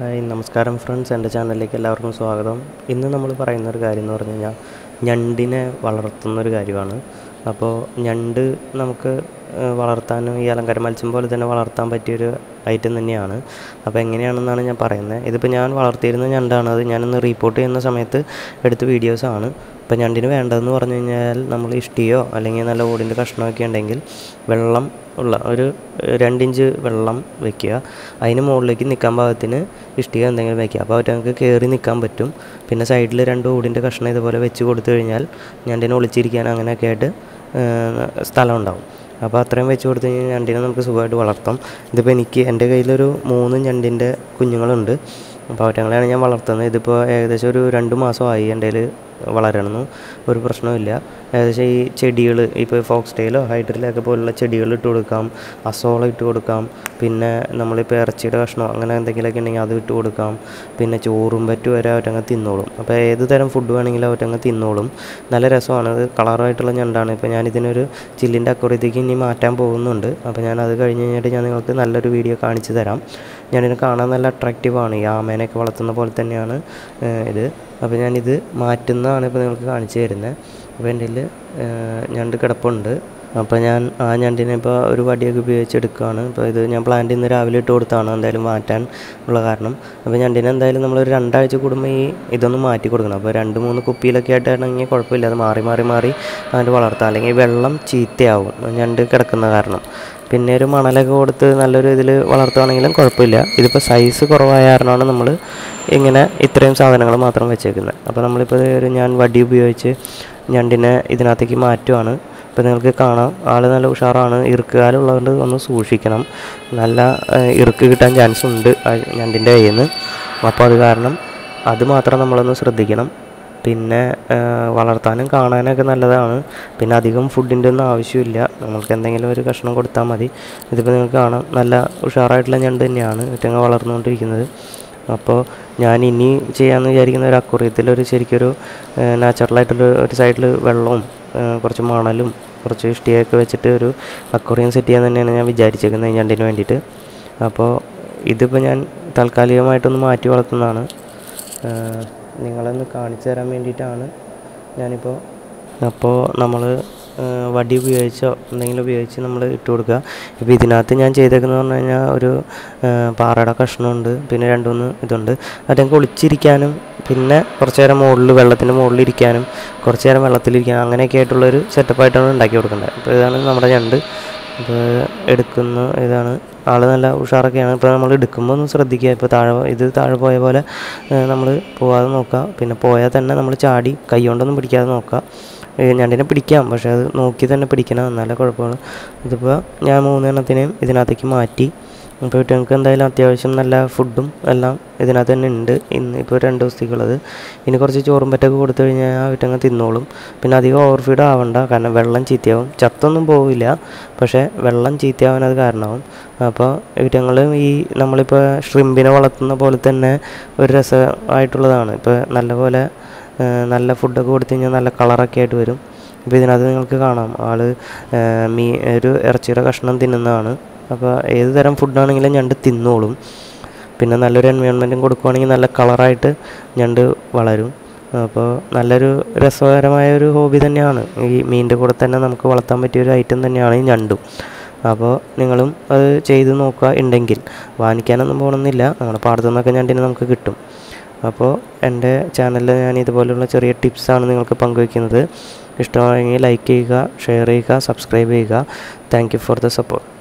Hi നമസ്കാരം friends. എന്റെ ചാനലിലേക്ക് എല്ലാവർക്കും സ്വാഗതം. ഇന്ന് നമ്മൾ പറയുന്ന ഒരു കാര്യം എന്ന് പറഞ്ഞു കഴിഞ്ഞാൽ ഞണ്ടിനെ വളർത്തുന്ന ഒരു കാര്യമാണ്. അപ്പോൾ ഞണ്ട് നമുക്ക് വളർത്താനും ഈ അലങ്കാര മത്സ്യം പോലെ തന്നെ വളർത്താൻ പറ്റിയൊരു ഐറ്റം തന്നെയാണ്. അപ്പോൾ എങ്ങനെയാണെന്നാണ് ഞാൻ പറയുന്നത്. ഇതിപ്പോൾ ഞാൻ വളർത്തിയിരുന്ന ഞണ്ടാണ്. അത് ഞാനിന്ന് റിപ്പോർട്ട് ചെയ്യുന്ന സമയത്ത് എടുത്ത വീഡിയോസാണ് ഇപ്പോൾ ഞണ്ടിന് വേണ്ടതെന്ന് പറഞ്ഞു കഴിഞ്ഞാൽ നമ്മൾ ഇഷ്ടിയോ അല്ലെങ്കിൽ നല്ല ഓടിന്റെ കഷ്ണമൊക്കെ ഉണ്ടെങ്കിൽ വെള്ളം ഉള്ള ഒരു രണ്ടിഞ്ച് വെള്ളം വെക്കുക. അതിന് മുകളിലേക്ക് നിൽക്കാൻ പാകത്തിന് ഇഷ്ടിക എന്തെങ്കിലും വെക്കുക. അപ്പോൾ അവർക്ക് കയറി നിൽക്കാൻ പറ്റും. പിന്നെ സൈഡിൽ രണ്ട് ഓടിന്റെ കഷ്ണം ഇതുപോലെ വെച്ച് കൊടുത്തു കഴിഞ്ഞാൽ ഞണ്ടിനെ ഒളിച്ചിരിക്കാൻ അങ്ങനെയൊക്കെ ആയിട്ട് സ്ഥലം ഉണ്ടാവും. അപ്പോൾ അത്രയും വെച്ച് കൊടുത്തു കഴിഞ്ഞാൽ ഞണ്ടിനെ നമുക്ക് സുഖമായിട്ട് വളർത്താം. ഇതിപ്പോൾ എനിക്ക് എന്റെ കയ്യിലൊരു മൂന്ന് ഞണ്ടിന്റെ കുഞ്ഞുങ്ങളുണ്ട്. അപ്പോൾ അവറ്റങ്ങളെയാണ് ഞാൻ വളർത്തുന്നത്. ഇതിപ്പോൾ ഏകദേശം ഒരു രണ്ട് മാസമായി എന്റെ ഒരു ഒരു പ്രശ്നവുമില്ല. ഏകദേശം ഈ ചെടികൾ ഇപ്പോൾ ഫോക്സ് ടെയിലോ ഹൈഡ്രിലൊക്കെ പോലുള്ള ചെടികൾ ഇട്ട് കൊടുക്കാം. അസോള ഇട്ട് കൊടുക്കാം. പിന്നെ നമ്മളിപ്പോൾ ഇറച്ചിയുടെ കഷ്ണമോ അങ്ങനെ എന്തെങ്കിലുമൊക്കെ ഉണ്ടെങ്കിൽ അത് ഇട്ട് കൊടുക്കാം. പിന്നെ ചോറും പറ്റും വരെ അവറ്റങ്ങ് തിന്നോളും. അപ്പോൾ ഏത് തരം ഫുഡ് വേണമെങ്കിലും അവറ്റങ്ങ് തിന്നോളും. നല്ല രസമാണ്. അത് കളറായിട്ടുള്ള ഞണ്ടാണ്. ഇപ്പോൾ ഞാനിതിനൊരു ചില്ലിന്റെ അക്കുറത്തേക്ക് ഇനി മാറ്റാൻ പോകുന്നുണ്ട്. അപ്പോൾ ഞാൻ അത് കഴിഞ്ഞ് കഴിഞ്ഞിട്ട് ഞാൻ നിങ്ങൾക്ക് നല്ലൊരു വീഡിയോ കാണിച്ചു തരാം. ഞാനിത് കാണാൻ നല്ല അട്രാക്റ്റീവാണ് ഈ ആമേനെയൊക്കെ വളർത്തുന്ന പോലെ തന്നെയാണ് ഇത്. അപ്പോൾ ഞാനിത് മാറ്റുന്നതാണ് ഇപ്പോൾ നിങ്ങൾക്ക് കാണിച്ചു തരുന്നത് അപ്പോൾ എന്റെ ഞണ്ട് കിടപ്പുണ്ട്. അപ്പോൾ ഞാൻ ആ ഞണ്ടിനെ ഇപ്പോൾ ഒരു വടിയൊക്കെ ഉപയോഗിച്ച് എടുക്കുകയാണ് അപ്പോൾ ഇത് ഞാൻ പ്ലാന്റ് ഇന്ന് രാവിലെ ഇട്ട് കൊടുത്താണ് എന്തായാലും മാറ്റാൻ ഉള്ള കാരണം. അപ്പോൾ ഞണ്ടിനെ എന്തായാലും നമ്മളൊരു രണ്ടാഴ്ച കൂടുമ്പോൾ ഈ ഇതൊന്ന് മാറ്റി കൊടുക്കണം. അപ്പോൾ രണ്ട് മൂന്ന് കുപ്പിയിലൊക്കെ ആയിട്ടാണെങ്കിൽ കുഴപ്പമില്ല. അത് മാറി മാറി മാറി അതിന്റെ വളർത്താം. അല്ലെങ്കിൽ വെള്ളം ചീത്തയാവും. ഞണ്ട് കിടക്കുന്ന കാരണം. പിന്നെ ഒരു മണലൊക്കെ കൊടുത്ത് നല്ലൊരു ഇതിൽ വളർത്തുകയാണെങ്കിലും കുഴപ്പമില്ല. ഇതിപ്പോൾ സൈസ് കുറവായ കാരണമാണ് നമ്മൾ ഇങ്ങനെ ഇത്രയും സാധനങ്ങൾ മാത്രം വെച്ചേക്കുന്നത്. അപ്പോൾ നമ്മളിപ്പോൾ ഒരു ഞാൻ വടി ഉപയോഗിച്ച് ഞണ്ടിനെ ഇതിനകത്തേക്ക് മാറ്റുവാണ്. അപ്പോൾ നിങ്ങൾക്ക് കാണാം. ആൾ നല്ല ഉഷാറാണ്. ഇറുക്കുകാലുള്ളതുകൊണ്ട് ഒന്ന് സൂക്ഷിക്കണം. നല്ല ഇറുക്ക് കിട്ടാൻ ചാൻസ് ഉണ്ട് ഞണ്ടിന്റെ കയ്യിൽ നിന്ന് അപ്പോൾ അത് കാരണം അത് മാത്രം നമ്മളൊന്ന് ശ്രദ്ധിക്കണം. പിന്നെ വളർത്താനും കാണാനൊക്കെ നല്ലതാണ്. പിന്നെ അധികം ഫുഡിന്റെ ഒന്നും ആവശ്യമില്ല. നമ്മൾക്ക് എന്തെങ്കിലും ഒരു കഷ്ണം കൊടുത്താൽ മതി. ഇതിപ്പോൾ നിങ്ങൾക്ക് കാണാം. നല്ല ഉഷാറായിട്ടുള്ള ഞണ്ട് തന്നെയാണ്. ഇറ്റങ്ങ വളർന്നുകൊണ്ടിരിക്കുന്നത്. അപ്പോൾ ഞാൻ ഇനി ചെയ്യാമെന്ന് വിചാരിക്കുന്ന ഒരു അക്കുറിയത്തിൽ ഒരു ശരിക്കൊരു നാച്ചുറലായിട്ടുള്ള ഒരു സൈഡിൽ വെള്ളവും കുറച്ച് മണലും കുറച്ച് ഇഷ്ടിയൊക്കെ വെച്ചിട്ട് ഒരു അക്വറിയം സെറ്റ് ചെയ്യാൻ തന്നെയാണ് ഞാൻ വിചാരിച്ചേക്കുന്നത് ഞണ്ടിന് വേണ്ടിയിട്ട്. അപ്പോൾ ഇതിപ്പോൾ ഞാൻ താൽക്കാലികമായിട്ടൊന്ന് മാറ്റി വളർത്തുന്നതാണ്. നിങ്ങളൊന്ന് കാണിച്ചു തരാൻ വേണ്ടിയിട്ടാണ് ഞാനിപ്പോൾ അപ്പോൾ നമ്മൾ വടി ഉപയോഗിച്ചോ എന്തെങ്കിലും ഉപയോഗിച്ച് നമ്മൾ ഇട്ട് കൊടുക്കുക. ഇപ്പോൾ ഇതിനകത്ത് ഞാൻ ചെയ്തേക്കുന്നത് പറഞ്ഞു കഴിഞ്ഞാൽ ഒരു പാറയുടെ കഷ്ണമുണ്ട് പിന്നെ രണ്ട് മൂന്ന് ഇതുണ്ട്. അതിനൊക്കെ ഒളിച്ചിരിക്കാനും പിന്നെ കുറച്ച് നേരം മുകളിൽ വെള്ളത്തിന്റെ മുകളിൽ ഇരിക്കാനും കുറച്ച് നേരം വെള്ളത്തിലിരിക്കാനും അങ്ങനെയൊക്കെ ആയിട്ടുള്ളൊരു സെറ്റപ്പായിട്ടാണ് ഉണ്ടാക്കി കൊടുക്കേണ്ടത് അപ്പോൾ ഇതാണ് നമ്മുടെ ഞണ്ട്. ഇപ്പോൾ എടുക്കുന്ന ഇതാണ്. ആൾ നല്ല ഉഷാറൊക്കെയാണ്. ഇപ്പോൾ നമ്മൾ എടുക്കുമ്പോൾ ഒന്ന് ശ്രദ്ധിക്കുക. ഇപ്പോൾ താഴെ ഇത് താഴെ പോയ പോലെ നമ്മൾ പോകാതെ നോക്കുക. പിന്നെ പോയാൽ തന്നെ നമ്മൾ ചാടി കൈ കൊണ്ടൊന്നും പിടിക്കാതെ നോക്കുക. ഞണ്ടിനെ പിടിക്കാം. പക്ഷേ അത് നോക്കി തന്നെ പിടിക്കണം. എന്നാലേ കുഴപ്പമാണ് ഇതിപ്പോൾ ഞാൻ മൂന്നെണ്ണത്തിനെയും ഇതിനകത്തേക്ക് മാറ്റി. ഇപ്പോൾ കുട്ടികൾക്ക് എന്തായാലും അത്യാവശ്യം നല്ല ഫുഡും എല്ലാം ഇതിനകത്ത് തന്നെ ഉണ്ട്. ഇന്ന് ഇപ്പോൾ രണ്ട് ദിവസത്തേക്കുള്ളത്. ഇനി കുറച്ച് ചോറും പറ്റൊക്കെ കൊടുത്തു കഴിഞ്ഞാൽ ആ വീട്ടങ്ങ് തിന്നോളും. പിന്നെ അധികം ഓവർ ഫീഡ് ആവണ്ട. കാരണം വെള്ളം ചീത്തയാവും. ചത്തൊന്നും പോവില്ല. പക്ഷേ വെള്ളം ചീത്തയാവാൻ അത് കാരണമാവും. അപ്പോൾ വീട്ടങ്ങൾ ഈ നമ്മളിപ്പോൾ ഷ്രിമ്പിനെ വളർത്തുന്ന പോലെ തന്നെ ഒരു രസമായിട്ടുള്ളതാണ് ഇപ്പോൾ നല്ലപോലെ നല്ല ഫുഡൊക്കെ കൊടുത്തു കഴിഞ്ഞാൽ നല്ല കളറൊക്കെ ആയിട്ട് വരും. അപ്പോൾ ഇതിനകത്ത് നിങ്ങൾക്ക് കാണാം. ആൾ മീ ഒരു ഇറച്ചിയുടെ കഷ്ണം തിന്നുന്നതാണ്. അപ്പോൾ ഏത് തരം ഫുഡാണെങ്കിലും ഞണ്ട് തിന്നോളും. പിന്നെ നല്ലൊരു എൻവയോൺമെന്റും കൊടുക്കുവാണെങ്കിൽ നല്ല കളറായിട്ട് ഞണ്ട് വളരും. അപ്പോൾ നല്ലൊരു രസകരമായ ഒരു ഹോബി തന്നെയാണ്. ഈ മീനിന്റെ കൂടെ തന്നെ നമുക്ക് വളർത്താൻ പറ്റിയ ഒരു ഐറ്റം തന്നെയാണ് ഈ ഞണ്ടും. അപ്പോൾ നിങ്ങളും അത് ചെയ്ത് നോക്കുക ഉണ്ടെങ്കിൽ. വാങ്ങിക്കാനൊന്നും പോകണമെന്നില്ല. നമ്മുടെ പാടത്തു നിന്നൊക്കെ ഞണ്ടിനെ നമുക്ക് കിട്ടും. അപ്പോൾ എന്റെ ചാനലിൽ ഞാൻ ഇതുപോലെയുള്ള ചെറിയ ടിപ്സാണ് നിങ്ങൾക്ക് പങ്കുവയ്ക്കുന്നത് ഇഷ്ടമായെങ്കിൽ ലൈക്ക് ചെയ്യുക ഷെയർ ചെയ്യുക സബ്സ്ക്രൈബ് ചെയ്യുക. Thank for the support